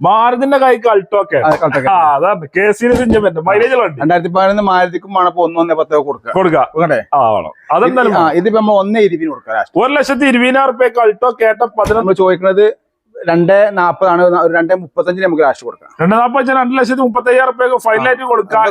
മാരുതിന്റെ കൈക്ക് അൾട്ടോ ഒക്കെ. അത് കൾട്ടൊക്കെ. ആ അതാണ് കെ സി മൈലേജ് രണ്ടായിരത്തി പതിനൊന്ന് മാരുതിക്കും വേണപ്പോ ഒന്ന് ഒന്നേ പത്തോ കൊടുക്കുക. കൊടുക്കാം കൊടുക്കട്ടെ ആ വേണം. അതെന്തായാലും ഇതിപ്പോ നമ്മൾ ഒന്നേ ഇരുപതിന് കൊടുക്കാം ഒരു ലക്ഷത്തി ഇരുപതിനായിരം റുപ്യക്ക് അൾട്ടോ കേട്ട പതിനൊന്ന് ചോദിക്കുന്നത് രണ്ടേ നാപ്പതാണ് ഒരു രണ്ടേ മുപ്പത്തഞ്ചിന് നമുക്ക് ലാസ്റ്റ് കൊടുക്കാം. രണ്ട് നാപ്പത് രണ്ട് ലക്ഷത്തി മുപ്പത്തി അയ്യായിരം റുപ്യക്ക് ഫൈനലായിട്ട് കൊടുക്കാം.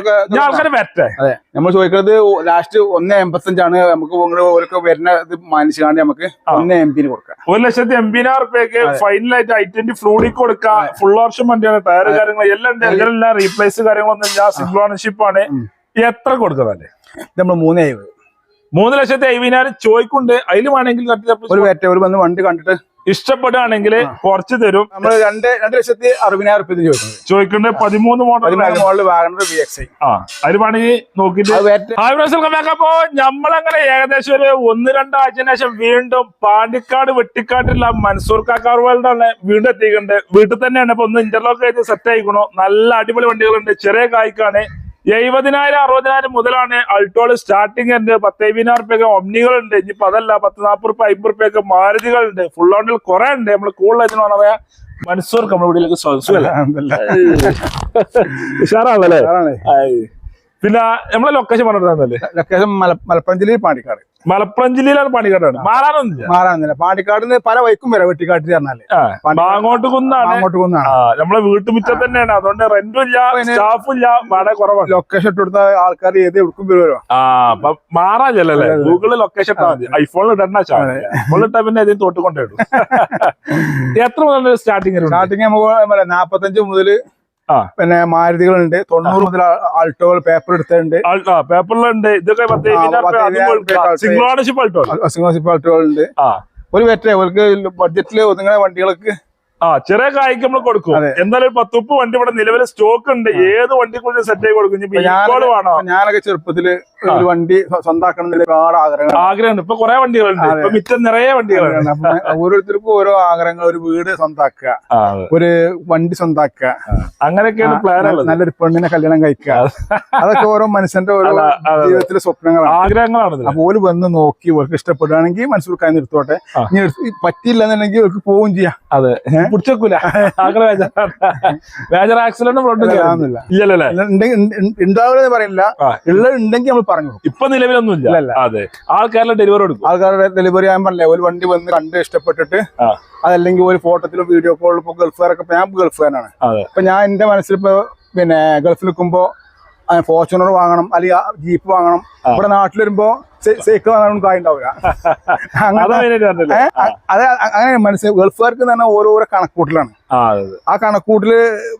വരട്ടെ? അതെ നമ്മൾ ചോദിക്കുന്നത് ലാസ്റ്റ് ഒന്ന് എൺപത്തഞ്ചാണ്. നമുക്ക് ഓരോ വരുന്ന ഇത് മാനിച്ചാണ്ട് നമുക്ക് ഒന്ന് എം പിന് കൊടുക്കാം. ഒരു ലക്ഷത്തി എൺപതിനായിരം റുപ്യക്ക് ഫൈനലായിട്ട് ഐ ട്വന്റി ഫ്ലൂഡി കൊടുക്കാം. ഫുൾ ഓപ്ഷൻ വണ്ടിയാണ്. ടയർ കാര്യങ്ങൾ എല്ലാം ഉണ്ട്. എല്ലാം റീപ്ലേസ് കാര്യങ്ങളൊന്നും ഇല്ല. സിംഗിൾ ഓണർഷിപ്പ് ആണ്. എത്ര കൊടുക്കുന്നല്ലേ നമ്മൾ മൂന്നേ മൂന്ന് ലക്ഷത്തി അയ്യായിരം ചോയ്ക്കുണ്ട് അതിൽ വേണമെങ്കിൽ ഒരു വേറ്റ ഒരു വന്ന് വണ്ടി കണ്ടിട്ട് ഇഷ്ടപ്പെടുകയാണെങ്കിൽ കുറച്ച് തരും. നമ്മൾ രണ്ട് രണ്ട് ലക്ഷത്തി അറുപതിനായിരം റുപ്യ ചോദിക്കുന്നത് ചോദിക്കേണ്ട പതിമൂന്ന് മോഡൽ അതിൽ വേണമെങ്കിൽ നോക്കിയിട്ട്. അപ്പോ നമ്മളങ്ങനെ ഏകദേശം ഒരു ഒന്ന് രണ്ടാഴ്ചയ്ക്ക് ശേഷം വീണ്ടും പാണ്ടിക്കാട് വെട്ടിക്കാട്ടിലുള്ള മൻസൂർ കാക്കാർ വേൾഡ് ആണ് വീണ്ടും എത്തിയിട്ടുണ്ട്. വീട്ടിൽ തന്നെയാണ്. ഇപ്പൊ ഒന്ന് ഇന്റർലോക്ക് ചെയ്ത് സെറ്റ് ആയിക്കണോ. നല്ല അടിപൊളി വണ്ടികളുണ്ട്. ചെറിയ കായ്ക്കാണ്. എഴുപതിനായിരം അറുപതിനായിരം മുതലാണ് അൾട്ടോൾ സ്റ്റാർട്ടിംഗ് ഉണ്ട് പത്തേവിനായിരം റുപ്യൊക്കെ ഒമ്നികളുണ്ട്. ഇനിയിപ്പോ അതല്ല പത്ത് നാൽപ്പത് റുപ്യ അമ്പത് റുപ്യൊക്കെ മാരുതികളുണ്ട് ഫുൾ ഓണിൽ കുറെ ഉണ്ട്. നമ്മൾ കൂടുതൽ പറയാ മൻസൂർ നമ്മുടെ വീട്ടിലേക്ക് ഉഷാറാണല്ലേ? പിന്നെ നമ്മളെ ലൊക്കേഷൻ പറഞ്ഞിട്ടുണ്ടല്ലേ ലൊക്കേഷൻ മലപ്പുറം ജില്ലയിൽ പാണ്ടിക്കാട്. മലപ്പുറം ജില്ലയിലാണ് പണിക്കാട്ടാണ് മാറാനൊന്നുമില്ല. മാറാനൊന്നില്ല പാണ്ടിക്കാട് പല വൈക്കും വരെ വെട്ടിക്കാട്ടിൽ പറഞ്ഞാൽ. ആ, മാങ്ങോട്ട് കുന്നാണ്. അങ്ങോട്ട് കുന്നാണ്. നമ്മളെ വീട്ടുമുറ്റം തന്നെയാണ്. അതുകൊണ്ട് റെന്റും ഇല്ല സ്റ്റാഫും ഇല്ല വളരെ കുറവാണ്. ലൊക്കേഷൻ ഇട്ട് കൊടുത്ത ആൾക്കാർ ഏത് എവിടേക്കും വരുമോ ആ അപ്പൊ മാറാൻ ചെല്ലല്ലേ ഗൂഗിളിൽ ലൊക്കേഷൻ ഇട്ടാൽ മതി. ഐഫോണിൽ ഇടണ്ട ഐഫോണിൽ പിന്നെ ഇതിന് തൊട്ട് കൊണ്ടുപോയിട്ടു എത്ര മുതൽ സ്റ്റാർട്ടിങ് സ്റ്റാർട്ടിങ് നമുക്ക് നാപ്പത്തഞ്ച് മുതൽ. പിന്നെ മാരുതികളുണ്ട്. തൊണ്ണൂറ് മുതൽ ആൾട്ടോകൾ പേപ്പർ എടുത്തിട്ടുണ്ട് പേപ്പറിലുണ്ട്. ഇതൊക്കെ സിംഗിൾ ഓണർഷിപ്പ് ആൾട്ടോകളുണ്ട്. ഒരു വെറ്റ അവർക്ക് ബഡ്ജറ്റിൽ ഒതുങ്ങുന്ന വണ്ടികൾക്ക്. ആ ചെറിയ കായ്ക്ക് നമ്മൾ കൊടുക്കും. എന്നാലും പത്തുപ്പ് വണ്ടി ഇവിടെ നിലവിൽ സ്റ്റോക്ക് ഉണ്ട്. ഏത് വണ്ടി കൊണ്ട് സെറ്റ് ആയി കൊടുക്കും. ഞാനൊക്കെ ചെറുപ്പത്തിൽ ഒരു വണ്ടി സ്വന്തമാക്കണം ഒരുപാട് ആഗ്രഹങ്ങൾ ആഗ്രഹമുണ്ട് ഇപ്പൊ കുറെ വണ്ടികളുണ്ട്. ഇപ്പൊ മിറ്റം നിറയെ വണ്ടികളാണ് ഓരോരുത്തർക്കും ഓരോ ആഗ്രഹങ്ങൾ ഒരു വീട് സ്വന്താക്കുക ഒരു വണ്ടി സ്വന്താക്കുക അങ്ങനെയൊക്കെയാണ് പ്ലാൻ നല്ലൊരു പെണ്ണിനെ കല്യാണം കഴിക്കുക. അതൊക്കെ ഓരോ മനുഷ്യന്റെ ഓരോ. ജീവിതത്തിലെ സ്വപ്നങ്ങളാണ്. ആഗ്രഹങ്ങളാണ്. അപ്പൊ വന്ന് നോക്കി ഇവർക്ക് ഇഷ്ടപ്പെടുകയാണെങ്കിൽ മനസ്സിലാക്കാൻ നിർത്തോട്ടെ ഇനി എടുത്ത് പറ്റിയില്ല എന്നുണ്ടെങ്കിൽ ഇവർക്ക് പോവും ചെയ്യാം. അതെ. പിടിച്ചേക്കൂല. ആഗ്രഹം മേജർ ആക്സിഡന്റ് ഉണ്ടാവില്ലെന്ന് പറയില്ല. ഉള്ളത് ഉണ്ടെങ്കിൽ നമ്മൾ പറഞ്ഞു. ഇപ്പൊ നിലവിലൊന്നും ഇല്ല ഇല്ലല്ല. അതെ. ആൾക്കാരുടെ ഡെലിവറി കൊടുക്കും. ആൾക്കാരുടെ ഡെലിവറി ആകാൻ പറഞ്ഞില്ലേ ഒരു വണ്ടി വന്ന് കണ്ട് ഇഷ്ടപ്പെട്ടിട്ട് അതല്ലെങ്കിൽ ഒരു ഫോട്ടോത്തിലോ വീഡിയോ കോളിലും ഇപ്പൊ ഗൾഫുകാരൊക്കെ ഞാൻ ഗൾഫുകാരനാണ്. അപ്പൊ ഞാൻ എന്റെ മനസ്സിൽ ഇപ്പൊ പിന്നെ ഗൾഫിൽ നിൽക്കുമ്പോ ഫോർച്യൂണർ വാങ്ങണം അല്ലെങ്കിൽ ജീപ്പ് വാങ്ങണം. ഇവിടെ നാട്ടിൽ വരുമ്പോ സൈക്കിൾ വാങ്ങാനും കായുണ്ടാവില്ല അതെ അങ്ങനെ മനസ്സിലായി. ഗൾഫുകാർക്ക് തന്നെ ഓരോരോ കണക്കൂട്ടിലാണ്. ആ കണക്കൂട്ടിൽ കണക്കൂട്ടിൽ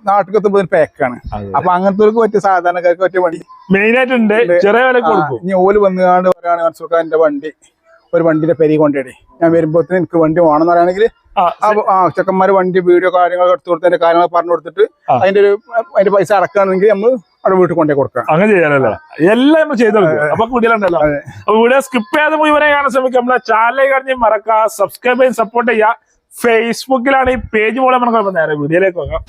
നാട്ടിലെത്തുമ്പോൾ പാക്കാണ് അപ്പൊ അങ്ങനത്തെ പറ്റിയ സാധാരണക്കാർക്ക് പറ്റിയ വണ്ടി. മെയിൻ ആയിട്ടുണ്ട് ചെറിയ ഇനി ഓൽ വന്നുകാണ്ട് പറയാണ് മനസ്സിലാക്കാൻ എന്റെ വണ്ടി ഒരു വണ്ടിന്റെ പെരി കൊണ്ടേടി ഞാൻ വരുമ്പോത്തിന് എനിക്ക് വണ്ടി വേണമെന്ന് പറയുകയാണെങ്കിൽ ആ, ചെക്കന്മാര് വണ്ടി വീഡിയോ കാര്യങ്ങളൊക്കെ എടുത്തു കൊടുത്തതിന്റെ കാര്യങ്ങൾ പറഞ്ഞു കൊടുത്തിട്ട്. അതിന്റെ ഒരു അതിന്റെ പൈസ അടക്കുകയാണെങ്കിൽ നമ്മൾ അവിടെ വീട്ടിൽ കൊണ്ടേ കൊടുക്കാം അങ്ങനെ ചെയ്യാനല്ലേ? എല്ലാം നമ്മൾ ചെയ്തു അപ്പൊ വീഡിയോ സ്കിപ്പ് ചെയ്യാതെ മുഴുവനെ കാണാൻ ശ്രമിക്കുക. നമ്മളെ ചാനൽ കഴിഞ്ഞ് മറക്കുക സബ്സ്ക്രൈബ് ചെയ്ത് സപ്പോർട്ട് ചെയ്യുക. ഫേസ്ബുക്കിലാണ് ഈ പേജ് പോലെ നമ്മൾ നേരെ വീഡിയോയിലേക്ക് പോകാം.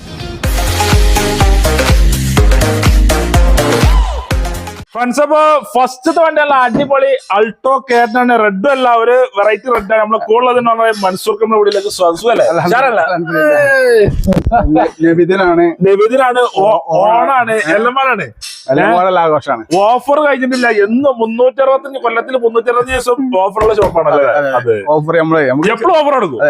ഫ്രണ്ട്സ് അപ്പൊ ഫസ്റ്റത്തെ വണ്ടി അല്ല അടിപൊളി അൾട്ടോ കേട്ടാണ് റെഡും അല്ല ഒരു വെറൈറ്റി റെഡ് ആണ്. നമ്മളെ കൂടുതൽ മൻസൂർ നമ്മുടെ വീട്ടിലേക്ക് സ്വന്തമല്ലേ നബിദിനാണ്. നബിദിനാണ്. ഓണാണ്. എല്ലാമാണ് മോഡൽ ആഘോഷമാണ് ഓഫർ കഴിഞ്ഞിട്ടില്ല. എന്ന് മുന്നൂറ്റി അറുപത്തഞ്ച് കൊല്ലത്തിൽ മുന്നൂറ്റി അറുപത്തഞ്ച് ദിവസം ഓഫറുള്ള ഷോപ്പാണല്ലേ ഓഫർ നമ്മൾ എപ്പോഴും ഓഫർ കൊടുക്കും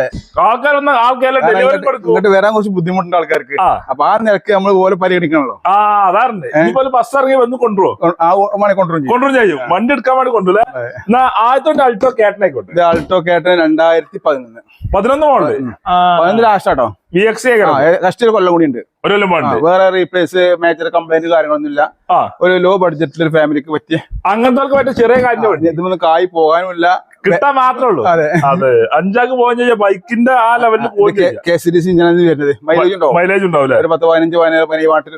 ആൾക്കാരൊന്നും ആൾക്കാരെ ഡെലിവറി കൊടുക്കും ഇങ്ങോട്ട് വരാൻ കുറച്ച് ബുദ്ധിമുട്ടുണ്ട് ആൾക്കാർക്ക്. അപ്പൊ ആ നിരക്ക് നമ്മൾ പോലെ പരിഗണിക്കണല്ലോ. ആ അതാറുണ്ട് ബസ് ഇറങ്ങി വന്ന് കൊണ്ടുപോകും കൊണ്ടുവരും ചെയ്യും. വണ്ടി എടുക്കാൻ വേണ്ടി കൊണ്ടുപോല എന്നാ ആദ്യത്തെ അൾട്ടോ കേട്ടനായിക്കോട്ടെ ഇത് ആൾട്ടോ കേട്ട രണ്ടായിരത്തി പതിനൊന്ന്. പതിനൊന്ന് മോഡൽ? പതിനൊന്ന് ലാസ്റ്റ് ആട്ടോ? വി എക്സ് ഒരു കൊല്ലം കൂടി ഉണ്ട് ഒരു കൊല്ലം ആ, വേണ്ട വേറെ റീപ്ലേസ് മേജർ കംപ്ലൈന്റ് കാര്യങ്ങളൊന്നും ഇല്ല ഒരു ലോ ബഡ്ജറ്റിൽ ഒരു ഫാമിലിക്ക് പറ്റിയ അങ്ങനത്തെ പറ്റിയ ചെറിയ കാര്യം വണ്ടി ഇതൊന്നും കായി പോകാനും ഇല്ല കിട്ടാൻ മാത്രമേ ഉള്ളൂ അതെ. അതെ. അഞ്ചാക്ക് പോകാൻ കഴിഞ്ഞാൽ ബൈക്കിന്റെ ആ ലെവലിൽ പോയി കെ സി ഡി സി ഇഞ്ചാണ് വരുന്നത്. മൈലേജ് ഉണ്ടാവും മൈലേജ് ഉണ്ടാവില്ല ഒരു പത്ത് പതിനഞ്ച് പതിനേഴ് വാട്ടിൽ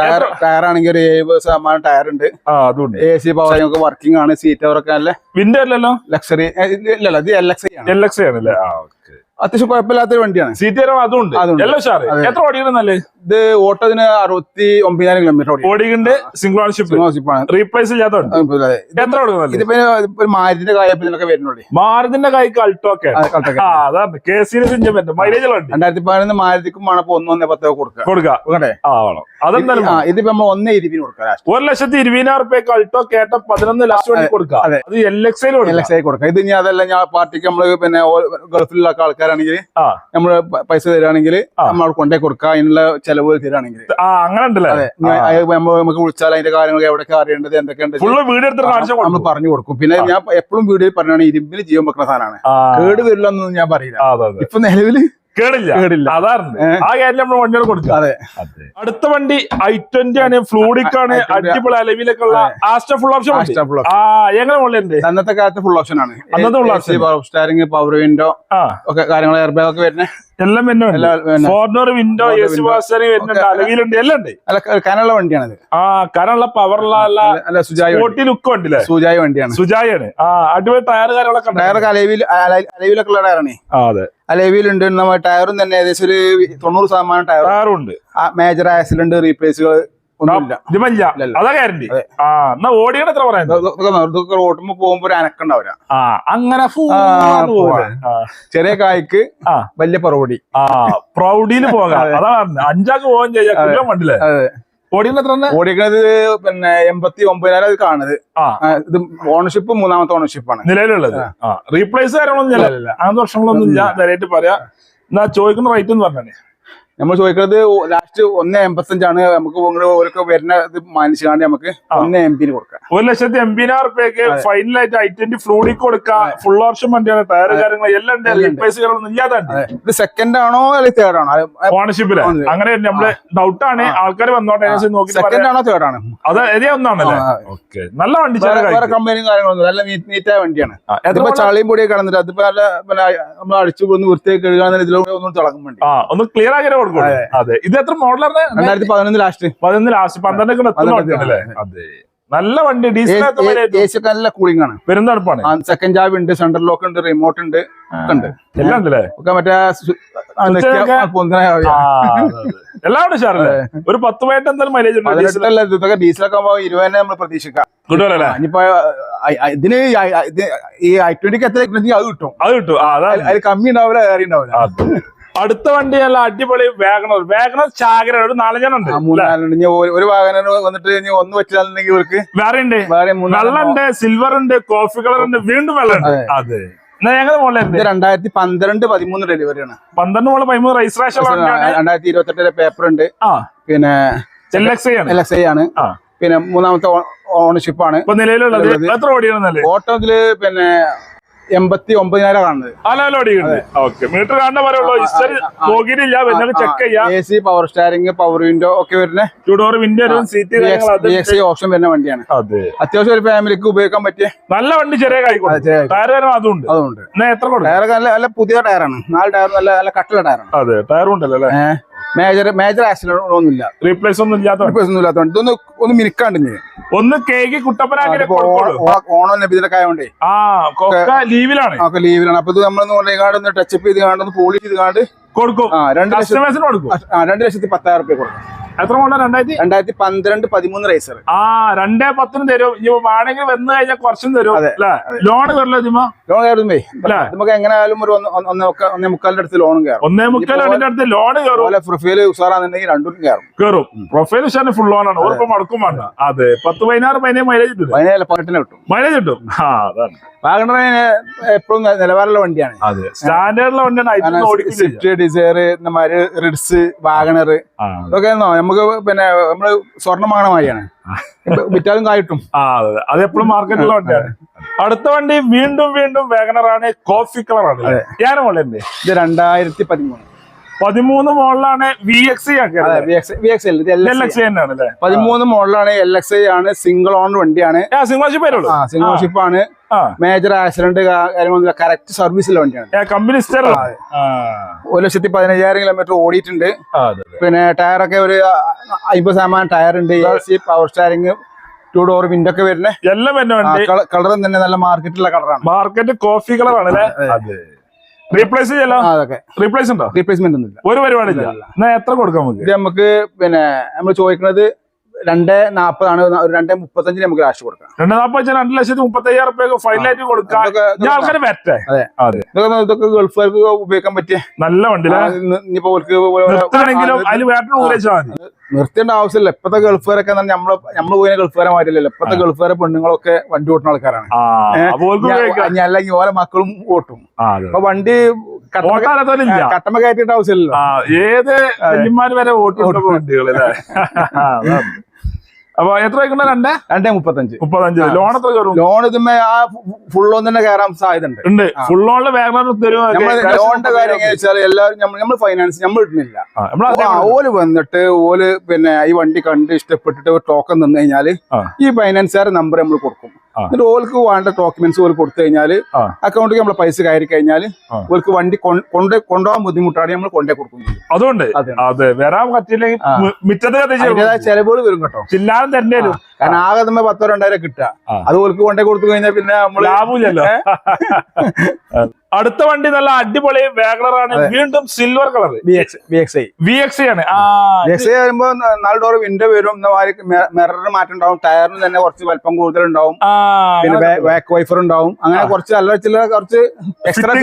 ടയർ ടയർ ആണെങ്കിൽ ഒരു ഏഴ് ശതമാനം ടയർ ഉണ്ട് എ സി പവർ നമുക്ക് വർക്കിംഗ് ആണ്. സീറ്റ് അവർക്കല്ലേ നല്ല വിൻഡോ അല്ലല്ലോ? ലക്ഷറി ഇല്ലല്ലോ ഇത് എൽ എക്സ് ആണ്. എൽ എക്സ് ആണല്ലേ? അത്യാവശ്യം കുഴപ്പമില്ലാത്തൊരു വണ്ടിയാണ്. സീറ്റ് തരം അതുണ്ട്. എല്ലാം ഷാറ് എത്ര ഓടിയിരുന്നല്ലേ? ഇത് ഓട്ടോതിന് അറുപത്തി ഒമ്പതിനായിരം കിലോമീറ്റർ ഓടിക്കുണ്ട് സിംഗിൾ ഓൺഷിപ്പ് ആണ്. റീപ്ലേസ് എത്ര ഇതിപ്പോ കായപ്പിനൊക്കെ വരുന്നുള്ളൂ മാരുതിന്റെ കായ്ക്ക് അൾട്ടോക്കെ ആ അതാണ് കെ സിന് സിഞ്ചം പറ്റും മൈലേജ് രണ്ടായിരത്തി പതിനൊന്ന് മാരുതിക്കും വേണം ഒന്ന് ഒന്ന് ഒന്നേ പത്തോ കൊടുക്കുക. കൊടുക്കാം അതെന്തായാലും ഇതിപ്പോ നമ്മൾ ഒന്നേ ഇരുപതിന് കൊടുക്കാം ഒരു ലക്ഷത്തി ഇരുപതിനായിരം റുപ്യക്ക് അൾട്ടോ കേട്ട പതിനൊന്ന് ലക്ഷം കൊടുക്കാം അത്. എൽ എക്സ് കൊടുക്കാം ഇത് ഇനി അതല്ല ഞാൻ പാർട്ടിക്ക് നമ്മൾ പിന്നെ ഗൾഫിലുള്ള ഗൾഫിലുള്ള ആൾക്കാരാണെങ്കിൽ ആ. നമ്മൾ പൈസ തരാണെങ്കിൽ നമ്മൾ കൊണ്ടേ കൊടുക്കുക അതിനുള്ള ചെലവ് തരാണെങ്കിൽ അങ്ങനെ നമുക്ക് വിളിച്ചാൽ അതിന്റെ കാര്യങ്ങൾ എവിടെയൊക്കെ അറിയേണ്ടത് എന്തൊക്കെയുണ്ട് നമ്മൾ പറഞ്ഞു കൊടുക്കും. പിന്നെ ഞാൻ എപ്പോഴും വീഡിയോയിൽ പറഞ്ഞാണ് ഇരുമ്പിൽ ജീവൻ വെക്കുന്ന സാധനമാണ്. കേട് വരില്ല എന്നൊന്നും ഞാൻ പറയില്ല. ഇപ്പൊ നിലവിൽ കേടില്ല. കേടില്ല. അതാണ് ആ കാര്യം നമ്മൾ വണ്ടികൾ കൊടുക്കുക അതെ. അടുത്ത വണ്ടി ഐ ട്വന്റി ആണ്. ഫ്ലൂഡിക് ആണ് I20. അടിപൊളി അലവിലൊക്കെ ഉള്ള ആസ്റ്റ ഫുൾ ഓപ്ഷൻ ആ എങ്ങനെ ഉള്ളത് അന്നത്തെ കാലത്ത് ഫുൾ ഓപ്ഷൻ ആണ്. അന്നത്തെ full option power steering power window ഒക്കെ കാര്യങ്ങൾ എയർ ബാഗ് ഒക്കെ വരുന്നത് എല്ലാം വരുന്നുണ്ട് ഫോർണർ വിൻഡോ എ സി. വാസറി വരുന്നുണ്ട്. അലവിലുണ്ട് എല്ലാം ഉണ്ട്. അല്ല കനമുള്ള വണ്ടിയാണത് ആ കനുള്ള പവറുള്ള സ്പോട്ടി ലുക്ക് ഉണ്ടല്ലേ സുജായ വണ്ടിയാണ്. സുജായാണ്. ആ അടിപൊളി ടയർ കാര്യങ്ങളൊക്കെ. ടയറൊക്കെ അലവിൽ അലവിലൊക്കെ ഉള്ള ടയറാണ് അതെ. അലവിലുണ്ട് നമ്മൾ ടയറും തന്നെ ഏകദേശം ഒരു തൊണ്ണൂറ് ശതമാനം ടയർ ടയറും ഉണ്ട് മേജർ ആക്സിഡന്റ് റീപ്ലേസുകൾ റോട്ടുമ്പോ പോകുമ്പോ ഒരു അനക്കുണ്ടാവില്ല അങ്ങനെ ചെറിയ കായ്ക്ക് വലിയ പറവടി ആ പ്രൗഡിയിൽ പോകാം. അതാണ്. അഞ്ചാക്ക് പോകാൻ ചെയ്യാൻ കുറ്റം ഓടിക്കുന്നത് പിന്നെ എൺപത്തി ഒമ്പതിനായിരം അത് കാണുന്നത് ഇത് ഓണർഷിപ്പ് മൂന്നാമത്തെ ഓണർഷിപ്പ് ആണ് നിലവിലുള്ളത് റീപ്ലേസ് കാര്യങ്ങളൊന്നും. അങ്ങനത്തെ വർഷങ്ങളൊന്നും ഇല്ല. നേരിട്ട് പറയാ. എന്നാ ചോദിക്കുന്ന റേറ്റ് എന്ന് പറഞ്ഞേ നമ്മൾ ചോദിക്കുന്നത് ലാസ്റ്റ് ഒന്ന് എൺപത്തഞ്ചാണ് നമുക്ക് ഓരോക്കെ വരുന്ന ഇത് മാനിച്ചുകാണ്ട് നമുക്ക്. ഒന്ന് എം പിന് കൊടുക്കാം. ഒരു ലക്ഷത്തി എൺപതിനായിരം റുപ്യക്ക് ഫൈനലായിട്ട് ഐ ട്വന്റി ഫ്ലൂഡിക്ക് കൊടുക്കാം. ഫുൾ ഓപ്ഷൻ വണ്ടിയാണ്. ടയർ കാര്യങ്ങൾ എല്ലാം ഉണ്ട്. ഉണ്ട്. ഇല്ലാതെ ഇത് സെക്കൻഡ് ആണോ അല്ലെങ്കിൽ തേർഡ് ആണോ? ഓണർഷിപ്പിൽ. അങ്ങനെ നമ്മൾ ഡൗട്ട് ആണ്. ആൾക്കാർ വന്നോട്ടെ. നോക്കി സെക്കൻഡ് ആണോ തേർഡ് ആണ്? അത് ഇതേ ഒന്നാണല്ലേ? ഓക്കെ നല്ല വണ്ടി വേറെ കമ്പനിയും കാര്യങ്ങളൊന്നും നല്ല നീറ്റായ വണ്ടിയാണ്. അതിപ്പോ? ചളിയും പൊടിയൊക്കെ കടന്നിട്ട് അതിപ്പോ നല്ല നമ്മൾ അടിച്ചു ഒന്ന് വൃത്തിയാക്കി കഴുകാൻ ഇതിലൂടെ ഒന്നും തിളങ്ങും വണ്ടി. ഒന്ന് ക്ലിയർ ആക്കി കൊടുക്കും അതെ. ഇത് എത്ര മോഡലാണ് രണ്ടായിരത്തി പതിനൊന്ന് ലാസ്റ്റ് പതിനൊന്ന് ലാസ്റ്റ് പന്ത്രണ്ടൊക്കെ വണ്ടിയാണല്ലേ അതെ. നല്ല വണ്ടി ഡീസൽ നല്ല കൂളിംഗ് ആണ്. വരുന്ന തണുപ്പാണ്. സെക്കൻഡ് ജാബ് ഉണ്ട് സെൻട്രൽ ലോക്ക് ഉണ്ട് റിമോട്ട് ഉണ്ട് എല്ലാം ഉണ്ടല്ലേ? ഒക്കെ മറ്റേ ഷാറല്ലേ ഒരു പത്ത് പോയിട്ട് എന്തായാലും മൈലേജ് ഇതൊക്കെ ഡീസലൊക്കെ ആകുമ്പോ ഇരുപതിനെ നമ്മൾ പ്രതീക്ഷിക്കാം. കിട്ടുമല്ലേ ഇനിയിപ്പോ ഇതിന് ഈ ഐ- ട്വന്റിക്ക് എത്ര അത് കിട്ടും. അത് കിട്ടും. അതിൽ കമ്മി ഉണ്ടാവില്ല ഏറി ഉണ്ടാവില്ല. അടുത്ത വണ്ടി നല്ല അടിപൊളി വാഗണർ. വാഗണർ ചാകര ഒരു നാലഞ്ചെണ്ണുണ്ട് ഒരു- ഒരു വന്നിട്ട് ഒന്ന് വെച്ചാലുണ്ടെങ്കിൽ ഇവർക്ക് വേറെ ഉണ്ട്. വെള്ളം ഉണ്ട് സിൽവർ ഉണ്ട് കോഫി കളർ ഉണ്ട് വീണ്ടും വെള്ളം ഉണ്ട്. അതെ. രണ്ടായിരത്തി പന്ത്രണ്ട് പതിമൂന്ന് ഡെലിവറിയാണ് പന്ത്രണ്ട് മോൾ പതിമൂന്ന് രജിസ്ട്രേഷൻ രണ്ടായിരത്തി ഇരുപത്തെട്ടിലെ പേപ്പർ ഉണ്ട്. പിന്നെ ആണ്. പിന്നെ മൂന്നാമത്തെ ഓണർഷിപ്പ് ആണ്. ഇപ്പൊ നിലവിലുള്ളത് നിലവിലുള്ളത്. എത്ര ഓടിയാണെന്നല്ലേ ഓട്ടത്തിൽ പിന്നെ എൺപത്തി ഒമ്പതിനായിരം കാണുന്നത് മീറ്റർ കാണുന്ന നോക്കിയിട്ടില്ല. ചെക്ക് ചെയ്യാം. A C power steering power window ഒക്കെ വരുന്ന. ടൂഡോർ വിൻഡോ സീറ്റ് ഓപ്ഷൻ വരുന്ന വണ്ടിയാണ്. അതെ. അത്യാവശ്യം ഒരു ഫാമിലിക്ക് ഉപയോഗിക്കാൻ പറ്റിയ നല്ല വണ്ടി ചെറിയ കായിക്കോട്ടെ ചെറിയ ടയർ നല്ല പുതിയ ടയറാണ് നാല് ടയർ നല്ല നല്ല കട്ടുള്ള ടയറാണ് അതെ ടയറും ഉണ്ടല്ലോ അല്ലേ? മേജർ മേജർ ആക്സിഡന്റ് ഒന്നുമില്ല. റീപ്ലേസ് ഒന്നും ഇല്ലാത്ത റീപ്ലേസ് ഒന്നും ഇല്ലാത്തതുകൊണ്ട് ഇതൊന്ന് ഒന്ന് മിനുക്കാണ്ട് ഇനി. ഒന്ന് കേക്ക് കുട്ടപ്പനാക്കി ഓണം ആയതുകൊണ്ടേ ആ ലീവിലാണ്. ഒക്കെ ലീവിലാണ്. അപ്പൊ ഇത് നമ്മളൊന്ന് കൊണ്ടുപോയി ഒന്ന് ടച്ചപ്പ് ചെയ്ത് കാണുന്ന പോളിഷ് ചെയ്ത് കാണ്ട് കൊടുക്കും. ആ രണ്ട് ലക്ഷത്തി പത്തായിരം റുപ്യ കൊടുക്കും. എത്ര മോഡൽ രണ്ടായിരത്തി? രണ്ടായിരത്തി പന്ത്രണ്ട് പതിമൂന്ന് റേസർ ആ രണ്ടേ പത്തിന് തരും. ഇനി വേണമെങ്കിൽ വന്നു കഴിഞ്ഞാൽ കുറച്ചും തരും. അല്ലേ? ലോൺ വരില്ല ഇതിമ ലോൺ അല്ലേ? നമുക്ക് എങ്ങനെ ആയാലും ഒരു ഒന്ന് ഒന്ന് ഒന്നേ മുക്കാ- മുക്കാലിന്റെ അടുത്ത് ലോണും കയറും ഒന്നേ മുക്കാൽ രണ്ടിന്റെ അടുത്ത് ലോൺ കയറും പ്രൊഫൈൽ പ്രൊഫൈൽ ഉസാറാന്നുണ്ടെങ്കിൽ രണ്ടും കയറും കയറും പ്രൊഫൈൽ ഉഷാന് ഫുൾ ലോൺ ആണ്. ഉറപ്പ് മടക്കും വേണ്ട. അതെ. പത്ത് പതിനാറ് മൈനേ മൈലേജ് കിട്ടും. പതിനേഴ് പതിനെട്ടിന് കിട്ടും മൈലേജ് കിട്ടും. ആ അതാണ്. വാഗണറിന് എപ്പോഴും നിലവാരമുള്ള വണ്ടിയാണ്. അതെ. സ്റ്റാൻഡേർഡിലുള്ള വണ്ടിയാണ്. ഡിസയർ ഇന്നമാര് റിഡ്സ് വാഗണർ ഇതൊക്കെ നമുക്ക് പിന്നെ നമ്മൾ സ്വർണമാണ് മാതിരിയാണ്. വിറ്റാലും കായിട്ടും. ആ, അതെ അതെ. അത് എപ്പോഴും മാർക്കറ്റിലുള്ള വണ്ടിയാണ്. അടുത്ത വണ്ടി വീണ്ടും വീണ്ടും വേഗനറാണ് കോഫി കളറാണ്. ഞാൻ മോളെ ഇത് രണ്ടായിരത്തി പതിമൂന്ന്. പതിമൂന്ന് മോളിലാണ് വി എക്സ് തന്നെയാണ് പതിമൂന്ന് മോഡലാണ് എൽ എക്സ് ഐ ആണ് സിംഗിൾ ഓൺ വണ്ടിയാണ്. ആ സിംഗ്ലാഷിപ്പ് ആ സിംഗിൾ ഷിപ്പ് ആണ്. മേജർ ആക്സിഡന്റ് കാര്യങ്ങളൊന്നും കറക്റ്റ് സർവീസിലെ വണ്ടിയാണ്. കമ്പനി ഒരു ലക്ഷത്തി പതിനയ്യായിരം കിലോമീറ്റർ ഓടിയിട്ടുണ്ട്. പിന്നെ ടയറൊക്കെ ഒരു അമ്പത് ശതമാനം ടയർ ഉണ്ട്. A C power steering two door window ഒക്കെ വരുന്നത് എല്ലാം കളറും തന്നെ നല്ല മാർക്കറ്റിലുള്ള കളറാണ് മാർക്കറ്റ് കോഫി കളറാണ് അല്ലേ റീപ്ലേസ് ചെയ്യലോ? അതൊക്കെ. റീപ്ലേസ് ഉണ്ടോ? റീപ്ലേസ്മെന്റ് ഒന്നുമില്ല. ഒരു പരിപാടി ഇല്ല എന്നാ എത്ര കൊടുക്കാം നമുക്ക്? ഇത് നമുക്ക് പിന്നെ നമ്മൾ ചോദിക്കുന്നത് രണ്ട് നാപ്പതാണ് ഒരു രണ്ട് മുപ്പത്തഞ്ചിന് നമുക്ക് ലാസ്റ്റ് കൊടുക്കാം. രണ്ട് നാപ്പത് രണ്ട് ലക്ഷത്തി മുപ്പത്തി അയ്യായിരം ഫൈനൽ ഫൈനലായിട്ട് കൊടുക്കാം. ആൾക്കാർ വരട്ടെ? അതെ. അതെ. ഇതൊക്കെ ഇതൊക്കെ ഗൾഫുകാർക്ക് ഉപയോഗിക്കാൻ പറ്റിയ നല്ല വണ്ടി ഇനിയിപ്പോ അതിൽ വേറെ മതി. നിർത്തേണ്ട ആവശ്യമില്ല. ഇപ്പത്തെ ഗൾഫുകാരൊക്കെ നമ്മൾ നമ്മൾ പോയ ഗൾഫുകാരെ മാറ്റില്ലല്ലോ ഇപ്പത്തെ ഗൾഫുകാരെ പെണ്ണുങ്ങളൊക്കെ വണ്ടി ഓട്ടുന്ന ആൾക്കാരാണ്. അല്ലെങ്കിൽ ഓരോ മക്കളും ഓട്ടും. അപ്പൊ വണ്ടി കട്ടമ കയറ്റിട്ട് ആവശ്യമില്ലല്ലോ. ഏത് വരെ ആ, അതാണ്. അപ്പൊ എത്ര വയ്ക്കണ്ട? രണ്ട്? രണ്ടേ മുപ്പത്തഞ്ച്. മുപ്പത്തഞ്ച്. ലോൺ എത്ര കയറും? ലോൺ ഇതുമ്മേ ആ ഫുൾ ഒന്നും തന്നെ കയറാൻ സാധ്യത ഉണ്ട്. ഉണ്ട് ഫുൾ നമ്മൾ ലോണിന്റെ കാര്യം വെച്ചാൽ എല്ലാവരും നമ്മൾ ഫൈനാൻസ് നമ്മൾ ഇടുന്നില്ല. ഓൽ വന്നിട്ട് ഓൽ പിന്നെ ഈ വണ്ടി കണ്ട് ഇഷ്ടപ്പെട്ടിട്ട് ടോക്കൺ തന്നു കഴിഞ്ഞാൽ. ഈ ഫൈനാൻസുകാരുടെ നമ്പർ നമ്മൾ കൊടുക്കും. എന്നിട്ട് ഓൾക്ക് വേണ്ട ഡോക്യുമെന്റ്സ് ഓൽ കൊടുത്തു കഴിഞ്ഞാൽ. അക്കൗണ്ടിൽ നമ്മളെ പൈസ കയറി കഴിഞ്ഞാൽ ആ. ഓൾക്ക് വണ്ടി കൊണ്ട് കൊണ്ടുപോകാൻ ബുദ്ധിമുട്ടാണ് നമ്മൾ കൊണ്ടേ കൊടുക്കുന്നത്. അതുകൊണ്ട് അതെ. വരാൻ പറ്റില്ലെങ്കിൽ മിറ്റത്ത് ചെലവുകൾ വരും കേട്ടോ. ചില്ലാതെ തന്നെ വരും. കാരണം ആകെ നമ്മ പത്തോ രണ്ടായിരം കിട്ടുക. അത് ഓൽക്ക് കൊണ്ടേ കൊടുത്തു കഴിഞ്ഞാൽ പിന്നെ ലാഭമില്ലല്ലോ. അടുത്ത വണ്ടി നല്ല അടിപൊളി വേഗളറാണ് വീണ്ടും silver colour. V X V X I V X ആണ്. വി എക്സ് ഐ ആകുമ്പോ നാല് ഡോർ വിൻഡോ വരും. മിററിന് മാറ്റം ഉണ്ടാവും. ടയറിന് തന്നെ കുറച്ച് വലിപ്പം കൂടുതൽ ഉണ്ടാവും. പിന്നെ ബാക്ക് വൈഫർ ഉണ്ടാവും. അങ്ങനെ കുറച്ച് നല്ല ചില കുറച്ച് എക്സ്ട്രാ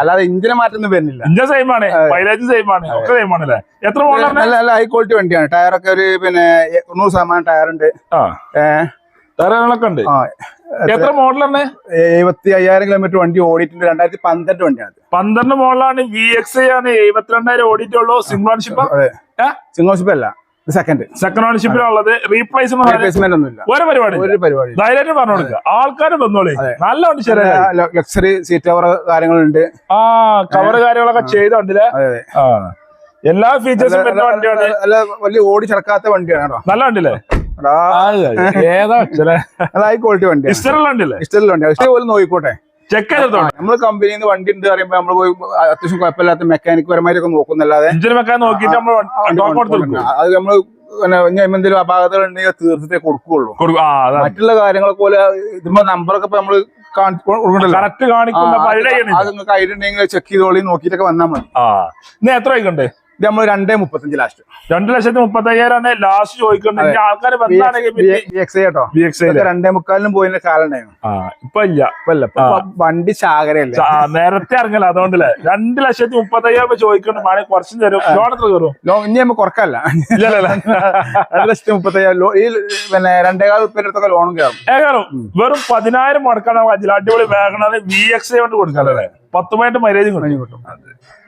അല്ലാതെ ഇഞ്ചിനെ മാറ്റൊന്നും വരുന്നില്ല. ഇഞ്ച സെയിം ആണ്. മൈലേജ് സെയിം ആണ്. ഒക്കെ സെയിം ആണല്ലേ എത്ര നല്ല നല്ല ഹൈ ക്വാളിറ്റി വണ്ടിയാണ്. ടയറൊക്കെ ഒരു പിന്നെ തൊണ്ണൂറ് ശതമാനം ടയർ ഉണ്ട്. ധാരാളമൊക്കെ ഉണ്ട്. എത്ര മോഡലാണ്? എഴുപത്തി അയ്യായിരം കിലോമീറ്റർ വണ്ടി ഓടിയിട്ടുണ്ട്. രണ്ടായിരത്തി പന്ത്രണ്ട് വണ്ടിയാണ് പന്ത്രണ്ട് മോഡലാണ്. വി എക്സ് ആണ്. എഴുപത്തിരണ്ടായിരം ഓടിയിട്ടുള്ളൂ. സിംഗിൾ ഓൺഷിപ്പ് സിംഗിൾ ഓൺഷിപ്പ് അല്ല. സെക്കൻഡ് സെക്കൻഡ് ഓൺഷിപ്പിലുള്ളത് റീപ്ലേസ് റീപ്ലേസ്മെന്റ് ഒന്നുമില്ല ഒരു പരിപാടി ഒരു പരിപാടി ധൈര്യമായിട്ട് പറഞ്ഞു കൊടുക്കുക. ആൾക്കാർ വന്നോളി. നല്ല വണ്ടി ലക്സറി സീറ്റ് കവർ കാര്യങ്ങളുണ്ട്. ആ കവർ കാര്യങ്ങളൊക്കെ ചെയ്തോണ്ടില്ലേ എല്ലാ ഫീച്ചേഴ്സും അല്ല വലിയ ഓടി ചടക്കാത്ത വണ്ടിയാണ് നല്ല വണ്ടില്ലേ ഹൈ ക്വാളിറ്റി വണ്ടി ഇഷ്ടം പോലും നോക്കിക്കോട്ടെ. ചെക്ക് നമ്മൾ കമ്പനിയിൽ നിന്ന് വണ്ടി ഉണ്ട് പറയുമ്പോ നമ്മൾ പോയി അത്യാവശ്യം കുഴപ്പമില്ലാത്ത മെക്കാനിക് പരമായിട്ടൊക്കെ നോക്കുന്നല്ലാതെ എഞ്ചിൻ നോക്കിയിട്ട് അത് നമ്മൾ പിന്നെ എന്തെങ്കിലും അപാകതകൾ ഉണ്ടെങ്കിൽ തീർത്തിട്ടേ കൊടുക്കുകയുള്ളൂ ആ മറ്റുള്ള കാര്യങ്ങളെ പോലെ ഇതുമ്പോ നമ്പറൊക്കെ ഇപ്പൊ നമ്മൾ കറക്റ്റ് കാണിക്കുന്ന അത് നിങ്ങൾക്ക് ഉണ്ടെങ്കിൽ ചെക്ക് ചെയ്തോളി നോക്കിയിട്ടൊക്കെ വന്നാൽ മതി. എത്ര വയ്ക്കണ്ടേ ഇത് നമ്മൾ രണ്ടേ മുപ്പത്തഞ്ച് ലാസ്റ്റ് രണ്ടു ലക്ഷത്തി മുപ്പത്തി അയ്യായിരം ലാസ്റ്റ് ചോദിക്കുന്നത് ആൾക്കാർ കേട്ടോ രണ്ടേ മുക്കാലിനും പോയതിന്റെ കാലം ആ ഇപ്പൊ ഇല്ല. ഇപ്പൊ അല്ല വണ്ടി ചാകരയല്ലേ? ആ, നേരത്തെ ഇറങ്ങല. അതുകൊണ്ടല്ലേ. രണ്ട് ലക്ഷത്തി മുപ്പത്തി അയ്യായിരം രൂപ ചോദിക്കണം മാണെ കുറച്ചും തരും. ലോൺ എത്ര കയറും? ലോ- ഇനി നമ്മൾ കുറക്കല്ല. രണ്ട് ലക്ഷത്തി മുപ്പത്തയ്യായിരം. ഈ പിന്നെ രണ്ടേകാൽ ഉറുപ്പിന്റെ അടുത്തൊക്കെ ലോണും കയറും. വെറും പതിനായിരം മുടക്കാണ് അടിപൊളി വേഗണത് വി എക്സ് കൊണ്ട് കൊടുക്കാല്ലേ പത്ത് പോയിന്റ് മൈലേജ് കിട്ടും.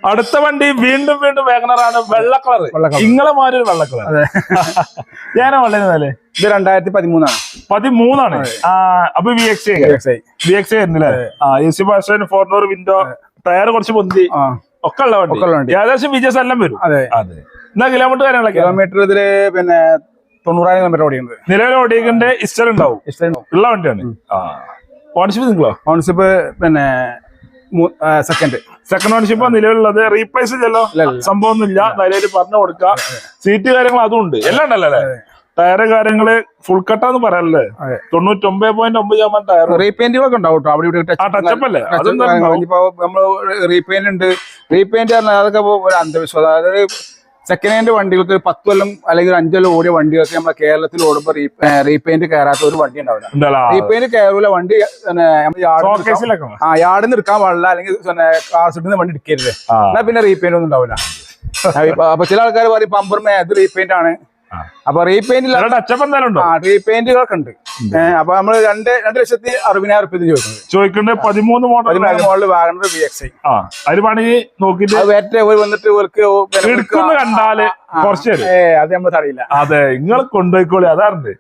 അടുത്ത വണ്ടി വീണ്ടും വീണ്ടും വേഗണറാണ് വെള്ള കളർ. ഇങ്ങളെ മാറി ഒരു വെള്ള കളർ ഞാനാ വളരെ ഇത് രണ്ടായിരത്തി പതിമൂന്നാണ്? പതിമൂന്നാണ് അപ്പൊ വി എക്സ് വി എക്സ് ആയിരുന്നില്ലേ ആ എ സി ഭാഷ ഫോർ ഡോർ വിൻഡോ ടയർ കുറച്ച് പൊന്തി. ഒക്കെ ഉള്ള വണ്ടി. ഏകദേശം വിജയസ് എല്ലാം വരും. അതെ. അതെ. എന്നാ കിലോമീറ്റർ കാര്യങ്ങളൊക്കെ? കിലോമീറ്റർ ഇതിൽ പിന്നെ തൊണ്ണൂറായിരം കിലോമീറ്റർ ഓടിയുണ്ട് നിലവിൽ ഓടിയതിന്റെ ഇസ്റ്റർ ഉണ്ടാവും. ഉള്ള വണ്ടിയാണ്. ഓൺഷിപ്പ് നിങ്ങളോ? ഓൺഷിപ്പ് പിന്നെ സെക്കൻഡ് സെക്കൻഡ് ഓൺഷിപ്പ് നിലവിലുള്ളത്. റീപ്ലേസ് ഇല്ലല്ലോ. ഇല്ല, ഇല്ല. സംഭവം ഒന്നുമില്ല നിലയിൽ പറഞ്ഞു കൊടുക്കാം സീറ്റ് കാര്യങ്ങൾ അതും ഉണ്ട്. എല്ലാം ഉണ്ടല്ലോ അല്ലേ? ടയറ് കാര്യങ്ങൾ ഫുൾ കട്ടാന്ന് പറയാനല്ലേ? തൊണ്ണൂറ്റി തൊണ്ണൂറ്റൊമ്പത് പോയിന്റ് ഒമ്പത് ശതമാനം ടയർ റീപെയിന്റുകളൊക്കെ ഉണ്ടാവും അവിടെ? ഇവിടെ ആ ടച്ചപ്പ് അല്ലേ? അതും നമ്മൾ റീപെയിന്റ് ഉണ്ട്. റീപെയിന്റ് പറഞ്ഞാൽ അതൊക്കെ ഒരു അന്ധവിശ്വാസം. അതായത് സെക്കൻഡ് ഹാൻഡ് വണ്ടികൾക്ക് ഒരു പത്ത് കൊല്ലം അല്ലെങ്കിൽ ഒരു അഞ്ചൊല്ലം ഓടിയ വണ്ടികൾക്ക് നമ്മുടെ കേരളത്തിൽ ഓടുമ്പോൾ റീപെയിന്റ് കയറാത്ത ഒരു വണ്ടി ഉണ്ടാവില്ല. റീപെയിന്റ് കയറൂല വണ്ടി ആ യാർഡിൽ നിന്ന് എടുക്കാൻ പാടില്ല അല്ലെങ്കിൽ കാർ സിഡിന്ന് വണ്ടി എടുക്കരുത്. എന്നാ പിന്നെ റീപെയിന്റ് ഒന്നും ഉണ്ടാവില്ല. അപ്പൊ ചില ആൾക്കാർ പറയും പമ്പർമേ അത് റീപെയിന്റ് ആണ്. അപ്പൊ റീപെയിന്റ് റീപെയിന്റുകളൊക്കെ ഉണ്ട്. അപ്പൊ നമ്മൾ രണ്ട് രണ്ട് ലക്ഷത്തി അറുപതിനായിരം റുപ്യ ചോദിക്കുന്നത്. ചോദിക്കുന്നത് പതിമൂന്ന് മോഡൽ പതിമൂന്ന് model WagonR V X I പണി നോക്കിട്ട് വേറെ വന്നിട്ട് ഇവർക്ക് കണ്ടാൽ അത് നമ്മൾ അറിയില്ല അതെ നിങ്ങൾ കൊണ്ടുപോയിക്കോളി അതാറുണ്ട്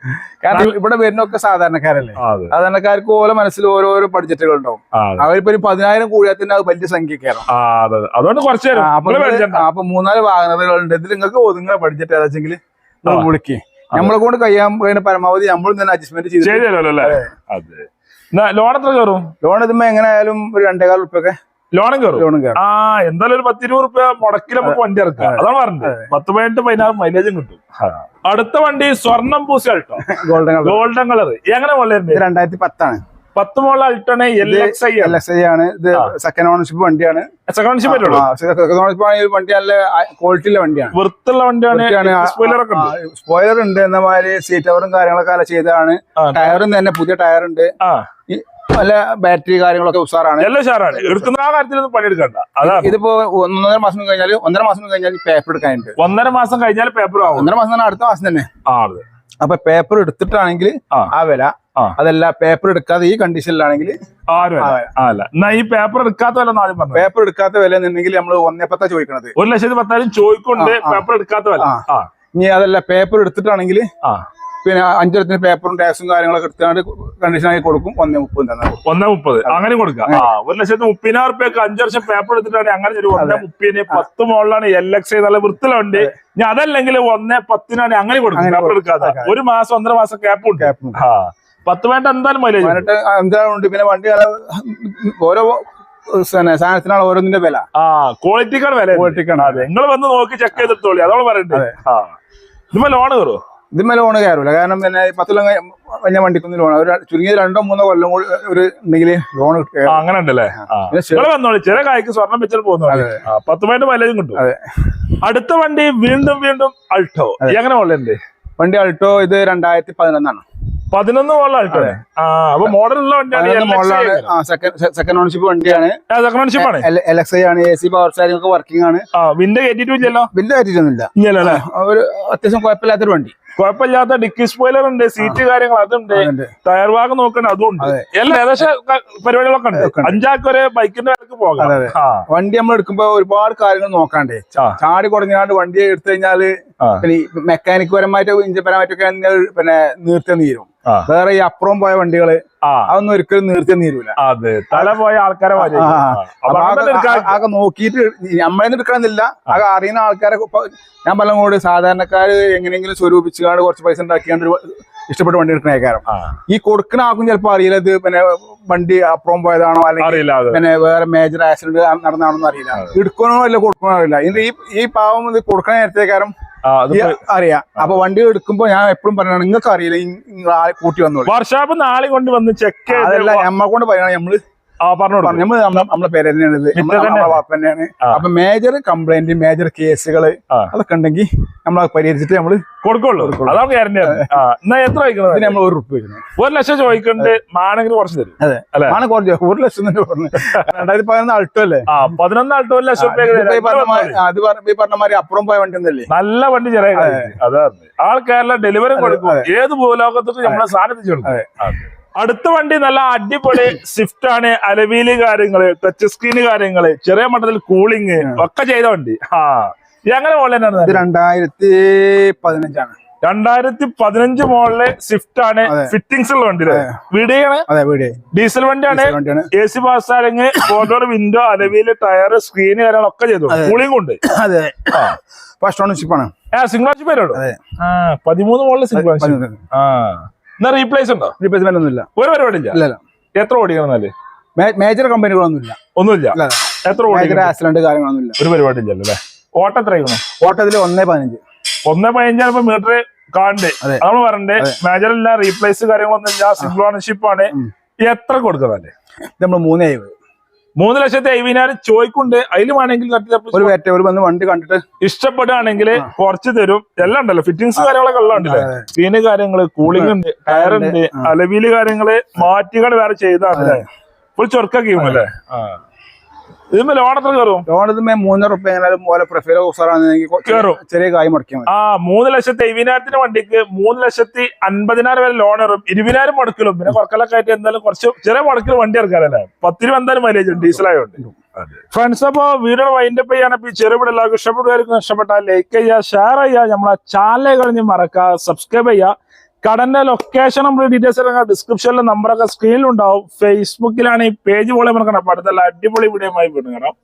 കാരണം ഇവിടെ വരുന്നൊക്കെ സാധാരണക്കാരല്ലേ? സാധാരണക്കാർക്ക് ഓരോ മനസ്സിൽ ഓരോരോ ബഡ്ജറ്റുകൾ ഉണ്ടാവും. അവരിപ്പോ ഒരു പതിനായിരം കൂടിയാൽ തന്നെ അത് വലിയ സംഖ്യ കയറും. അതുകൊണ്ട് കുറച്ച് അപ്പൊ മൂന്നാൽ വാഹനതകൾ ഉണ്ട് ഇതിൽ നിങ്ങൾക്ക് ഒതുങ്ങുന്ന ബഡ്ജറ്റ് ഏതാച്ചെങ്കിൽ നമ്മൾ വിളിക്കേ നമ്മളെ കൊണ്ട് കഴിയാൻ കഴിയുന്ന പരമാവധി നമ്മൾ തന്നെ അഡ്ജസ്റ്റ്മെന്റ് ചെയ്ത് അല്ലേ? അതെ. ലോൺ എത്ര കയറും? ലോൺ ഇതുമ്പോ എങ്ങനെയായാലും ഒരു രണ്ടേകാൽ ഉറുപ്പൊക്കെ ലോണും കയറും? ലോണും കയറും. ആ എന്തായാലും ഒരു പത്തിരുപത് റുപ്യ മുടക്കിൽ നമുക്ക് വണ്ടി ഇറക്കാം. അതാണ് പറഞ്ഞത്. പത്ത് പതിനെട്ട് പതിനാറ് മൈലേജും കിട്ടും. അടുത്ത വണ്ടി സ്വർണം പൂസ കേട്ടോ ഗോൾഡൻ കളർ ഗോൾഡൻ കളർ എങ്ങനെ വളരെ രണ്ടായിരത്തി പത്താണ്. പത്ത് മോൾ അൾട്ടണ L X I L X I ആണ്. ഇത് സെക്കൻഡ് ഓണർഷിപ്പ് വണ്ടിയാണ്. സെക്കൻഡ് ഷിപ്പ് വരുള്ളൂ സെക്കൻഡ് ഓണർഷിപ്പ് ആണെങ്കിൽ വണ്ടി നല്ല ക്വാളിറ്റിയുള്ള വണ്ടിയാണ്. വൃത്തുള്ള വണ്ടിയാണ് സ്പോയിലർ ഉണ്ട്. എന്ന മാതിരി സീറ്റ് കവറും കാര്യങ്ങളൊക്കെ അല്ല ചെയ്തതാണ്. ടയറും തന്നെ പുതിയ ടയർ ഉണ്ട്. നല്ല ബാറ്ററി കാര്യങ്ങളൊക്കെ ഉഷാറാണ്. എല്ലാം ഷാറാണ് എടുക്കുന്ന ആ കാര്യത്തിലൊന്നും പണിയെടുക്കണ്ട. ഇതിപ്പോ ഒന്നര മാസം കഴിഞ്ഞാൽ ഒന്നര മാസം കഴിഞ്ഞാൽ പേപ്പർ എടുക്കാനുണ്ട്. ഒന്നര മാസം കഴിഞ്ഞാൽ പേപ്പർ ആവും. ഒന്നര മാസം തന്നെ അടുത്ത മാസം തന്നെ. ആ അപ്പൊ പേപ്പർ എടുത്തിട്ടാണെങ്കിൽ ആ. വില. അതല്ല പേപ്പർ എടുക്കാതെ ഈ കണ്ടീഷനിലാണെങ്കിൽ എന്നാ ഈ പേപ്പർ എടുക്കാത്ത വില ആദ്യം പറഞ്ഞു പേപ്പർ എടുക്കാത്ത വില എന്നുണ്ടെങ്കിൽ നമ്മൾ ഒന്നേ പത്താ ചോദിക്കണത്. ഒരു ലക്ഷത്തി പത്തായിരം ചോദിക്കൊണ്ട്. പേപ്പർ എടുക്കാത്ത വില. ഇനി അതല്ല പേപ്പർ എടുത്തിട്ടാണെങ്കിൽ ആ. പിന്നെ അഞ്ചരത്തിന് പേപ്പറും ടാക്സും കാര്യങ്ങളൊക്കെ എടുത്തുകൊണ്ട് കണ്ടീഷനായി കൊടുക്കും. ഒന്നേ മുപ്പതും തന്നെ ഒന്നേ മുപ്പത്. അങ്ങനെ കൊടുക്കാം ഒരു ലക്ഷത്തി മുപ്പതിനായിരം റുപ്യക്ക് അഞ്ചു വർഷം പേപ്പർ എടുത്തിട്ടാണ് അങ്ങനെ ഒരു ഒന്നേ മുപ്പതിന് പത്ത് മുകളിലാണ് എൽ എക്സ് നല്ല വൃത്തിലുണ്ട് ഇനി അതല്ലെങ്കിൽ ഒന്നേ പത്തിനാണ് അങ്ങനെ കൊടുക്കും. പേപ്പർ എടുക്കാതെ ഒരു മാസം ഒന്നര മാസം ക്യാപ്പ് ഉണ്ട്. പത്ത് വേണ്ട എന്തായാലും മൈലേജ്. പതിനെട്ട് ഉണ്ട്. പിന്നെ വണ്ടി ഓരോ സാധനത്തിനാണ് ഓരോന്നിന്റെ വില. ആ ക്വാളിറ്റിക്കാണ് വില ക്വാളിറ്റിക്കാണ് അതെ. നിങ്ങൾ വന്ന് നോക്കി ചെക്ക് ചെയ്തിട്ടോളി. അതോളം പറയണ്ടേ. ആ. ലോൺ കയറുമോ ഇതിന്മേൽ ലോണ് കയറൂല. കാരണം പിന്നെ പത്ത് കൊല്ലം കഴിഞ്ഞ വണ്ടിക്കൊന്നും ലോൺ ഒരു ചുരുങ്ങിയ രണ്ടോ മൂന്നോ കൊല്ലം കൂടി ഒരു ഉണ്ടെങ്കിൽ ലോൺ അങ്ങനെ ഉണ്ടല്ലേ വന്നോളി. ചെറിയ കായ്ക്ക് സ്വർണം വെച്ചാൽ പോകുന്നു പത്ത് പോയിന്റ് മൈലേജും കിട്ടും. അതെ. അടുത്ത വണ്ടി വീണ്ടും വീണ്ടും അൾട്ടോ. എങ്ങനെ ഉള്ളുണ്ട് വണ്ടി അൾട്ടോ ഇത് രണ്ടായിരത്തി പതിനൊന്നാണ്. പതിനൊന്ന് മോളിൽ അൾട്ടോ ആ അപ്പൊ മോഡൽ ഉള്ള വണ്ടിയാണ് മോഡലാണ് സെക്കൻഡ് സെക്കൻഡ് ഓണർഷിപ്പ് വണ്ടിയാണ്. സെക്കൻഡ്ഷിപ്പ് ആണ്. എൽ എക്സ് ഐ ആണ് എ സി പവർ സ്റ്റാരിംഗ് ഒക്കെ വർക്കിംഗ് ആണ്. വിൻഡ് കയറ്റിട്ടില്ലല്ലോ വലിയ കയറ്റിട്ടൊന്നുമില്ല ഇല്ലല്ലോ ഒരു അത്യാവശ്യം കുഴപ്പമില്ലാത്തൊരു വണ്ടി. കുഴപ്പമില്ലാത്ത ഡിക്കി സ്പോയിലർ ഉണ്ട് സീറ്റ് കാര്യങ്ങൾ അതുണ്ട്. ടയർ ഭാഗം നോക്കണ്ട അതും ഉണ്ട്. എല്ലാ ഏകദേശം പരിപാടികളൊക്കെ ഉണ്ട്. അഞ്ചാക്ക് ഒരു ബൈക്കിന്റെ വിലക്ക് പോകാം. വണ്ടി നമ്മൾ എടുക്കുമ്പോ ഒരുപാട് കാര്യങ്ങൾ നോക്കാണ്ടേ. ചാടി കുറഞ്ഞാണ്ട് വണ്ടി എടുത്തു കഴിഞ്ഞാൽ മെക്കാനിക് പരമായിട്ട് ഇഞ്ചൻ പരമായിട്ടൊക്കെ ആണെങ്കിൽ പിന്നെ നീർത്തി നീരും. വേറെ ഈ അപ്പുറം പോയ വണ്ടികൾ അതൊന്നും ഒരിക്കലും നീർച്ച നീരൂല അതെ തല പോയ ആൾക്കാരെ ആകെ- നോക്കിയിട്ട് നമ്മളെ എടുക്കണമെന്നില്ല. ആകെ അറിയുന്ന ആൾക്കാരെ ഇപ്പൊ ഞാൻ പറഞ്ഞ കൂടി സാധാരണക്കാര് എങ്ങനെയെങ്കിലും സ്വരൂപിച്ചുകൊണ്ട് കുറച്ച് പൈസ ഉണ്ടാക്കിയാണ്ട് ഇഷ്ടപ്പെട്ട വണ്ടി എടുക്കണ കാരണം. ഈ കൊടുക്കുന്ന ആൾക്കും ചിലപ്പോ അറിയില്ല ഇത് പിന്നെ വണ്ടി അപ്പുറം പോയതാണോ അല്ലെങ്കിൽ പിന്നെ വേറെ മേജർ ആക്സിഡന്റ് നടന്നാണോന്ന് അറിയില്ല. എടുക്കണോ അല്ല കൊടുക്കണോ അറിയില്ല. ഈ ഈ പാവം ഇത് കൊടുക്കണ നേരത്തെ ഈ അറിയാം അപ്പൊ വണ്ടി എടുക്കുമ്പോ ഞാൻ എപ്പോഴും പറയണം നിങ്ങൾക്ക് അറിയില്ല കൂട്ടി വന്നോളൂ വർഷാപ്പ് നാളെ കൊണ്ട് വന്ന് ചെക്ക് അതല്ല നമ്മളെ കൊണ്ട് പറയണം നമ്മൾ. നമ്മൾ പേര് തന്നെയാണ് തന്നെയാണ്. അപ്പൊ മേജർ കംപ്ലൈന്റ് മേജർ കേസുകൾ ആ. അതൊക്കെ ഉണ്ടെങ്കിൽ നമ്മൾ പരിഹരിച്ചിട്ട് നമ്മൾ കൊടുക്കുള്ളൂ. അതാണ് ഗ്യാരണ്ടി ആ എന്നാ എത്ര നമ്മൾ ഒരു റുപ്യ ഒരു ലക്ഷം ചോദിക്കുന്നുണ്ട് മാണെങ്കിൽ കുറച്ച് തരും. അതെ. കുറച്ച് ഒരു ലക്ഷം തന്നെ പറഞ്ഞു. രണ്ടായിരത്തി പതിനൊന്ന് അൾട്ടോ അല്ലേ? പതിനൊന്ന് ഒരു ലക്ഷം പറഞ്ഞ മാതിരി- അപ്പുറം പോയ വണ്ടി ഒന്നല്ലേ? നല്ല വണ്ടി ചെറിയ അതാണ്. ആൾക്കാരെല്ലാം ഡെലിവറി കൊടുക്കും. ഏത് ഭൂലോകത്തും നമ്മളെ സാധനത്തിച്ചു കൊടുക്കും. അടുത്ത വണ്ടി നല്ല അടിപൊളി സ്വിഫ്റ്റ് ആണ് അലവീൽ കാര്യങ്ങൾ ടച്ച് സ്ക്രീൻ കാര്യങ്ങൾ ചെറിയ മട്ടത്തിൽ കൂളിങ് ഒക്കെ ചെയ്ത വണ്ടി. ആ. ഇത് എങ്ങനെ മോളിൽ രണ്ടായിരത്തി പതിനഞ്ചാണ്. രണ്ടായിരത്തി പതിനഞ്ച് മോളിലെ സ്വിഫ്റ്റ് ആണ്. ഫിറ്റിംഗ്സ് ഉള്ള വണ്ടി വീടിയാണ് ഡീസൽ വണ്ടിയാണ്. A C പാസ്സാരെങ്കിൽ photo window alloy wheel tyre screen കാര്യങ്ങളൊക്കെ ചെയ്തു. കൂളിംഗ് ഉണ്ട്. അതെ. ഫസ്റ്റ് ഓണർഷിപ്പ് ആണ്. ആ ഓണർഷിപ്പ് പതിമൂന്ന് അതെ. ആ പതിമൂന്ന് മോളിൽ സിംഗ്ലാഷ് ആ. എന്നാ റീപ്ലേസ് ഉണ്ടോ? റീപ്ലേസ്മെന്റ് ഒന്നുമില്ല. ഒരു പരിപാടി ഇല്ല എത്ര ഓടിക്കണം എന്നാൽ മേജർ കമ്പനികളൊന്നുമില്ല ഒന്നുമില്ല? എത്ര മേജർ ആക്സിഡന്റ് കാര്യങ്ങളൊന്നുമില്ല. ഒരു പരിപാടി ഇല്ലല്ലോ അല്ലേ? ഓട്ടം എത്ര ആയിക്കണം ഓട്ടത്തിൽ ഒന്നേ പതിനഞ്ച്. ഒന്നേ പതിനഞ്ചാണ് മീറ്റർ കാണണ്ടേ. നമ്മൾ പറഞ്ഞേ മേജർ ഇല്ല റീപ്ലേസ് കാര്യങ്ങളൊന്നും ഇല്ല സിംഗിൾ ഓണർഷിപ്പ് ആണ് എത്ര കൊടുക്കുന്നല്ലേ നമ്മൾ മൂന്നേ എഴുപത് മൂന്ന് ലക്ഷത്തി അയ്യായിരം ചോയ്ക്കുണ്ട്. അതിലും വേണമെങ്കിൽ തട്ടി തപ്പി ഒരു വേറ്റ ഒരു വന്ന് വണ്ടി കണ്ടിട്ട് ഇഷ്ടപ്പെടുകയാണെങ്കിൽ കുറച്ച് തരും. എല്ലാം ഉണ്ടല്ലോ. ഫിറ്റിംഗ്സ് കാര്യങ്ങളൊക്കെ എല്ലാം ഉണ്ടല്ലേ? സ്ക്രീന് കാര്യങ്ങൾ കൂളിംഗ് ഉണ്ട് ടയർ ഉണ്ട്. അലവീൽ കാര്യങ്ങൾ മാറ്റികൾ വേറെ ചെയ്താണ് ഫുൾ ചൊർക്കൊക്കെ ചെയ്യും അല്ലേ? ലോൺ എത്ര കയറും ലോൺ ഇത് മൂന്നര റുപ്യ എങ്ങനെയാലും പോലെ പ്രൊഫൈലോ ഓഫറാണെങ്കിൽ കയറും. ചെറിയ കായ് മുടക്കിയാൽ മതി ആ മൂന്ന് ലക്ഷത്തി എഴുപതിനായിരത്തിന്റെ വണ്ടിക്ക് മൂന്ന് ലക്ഷത്തി അൻപതിനായിരം വരെ ലോൺ ഇറും ഇരുപതിനായിരം മുടക്കിലും. പിന്നെ കുറക്കലൊക്കെ ആയിട്ട് എന്തായാലും കുറച്ച് ചെറിയ മുടക്കിൽ വണ്ടി ഇറക്കാനല്ലേ? രൂപ എന്തായാലും മൈലേജ് ഉണ്ട് ഡീസൽ ആയതുകൊണ്ട് ഫ്രണ്ട്സ് അപ്പോ വീഡിയോ വൈൻഡപ്പ് ചെയ്യാൻ ഈ ചെറുപിടി എല്ലാവർക്കും ഇഷ്ടപ്പെടുമായിരിക്കും ഇഷ്ടപ്പെട്ടാൽ ലൈക്ക് ചെയ്യുക ഷെയർ ചെയ്യുക. നമ്മളെ ചാനലുകൾ മറക്കുക സബ്സ്ക്രൈബ് ചെയ്യുക. കടന്റെ ലൊക്കേഷൻ നമ്മൾ ഡീറ്റെയിൽസ് ഇറങ്ങാം ഡിസ്ക്രിപ്ഷനിലെ നമ്പറൊക്കെ സ്ക്രീനിലുണ്ടാവും ഫേസ്ബുക്കിലാണ് ഈ പേജ് പോലെ കണ്ടപ്പോൾ അടുത്തല്ല അടിപൊളി വീഡിയോ ആയി വീണ്ടും കാണാം.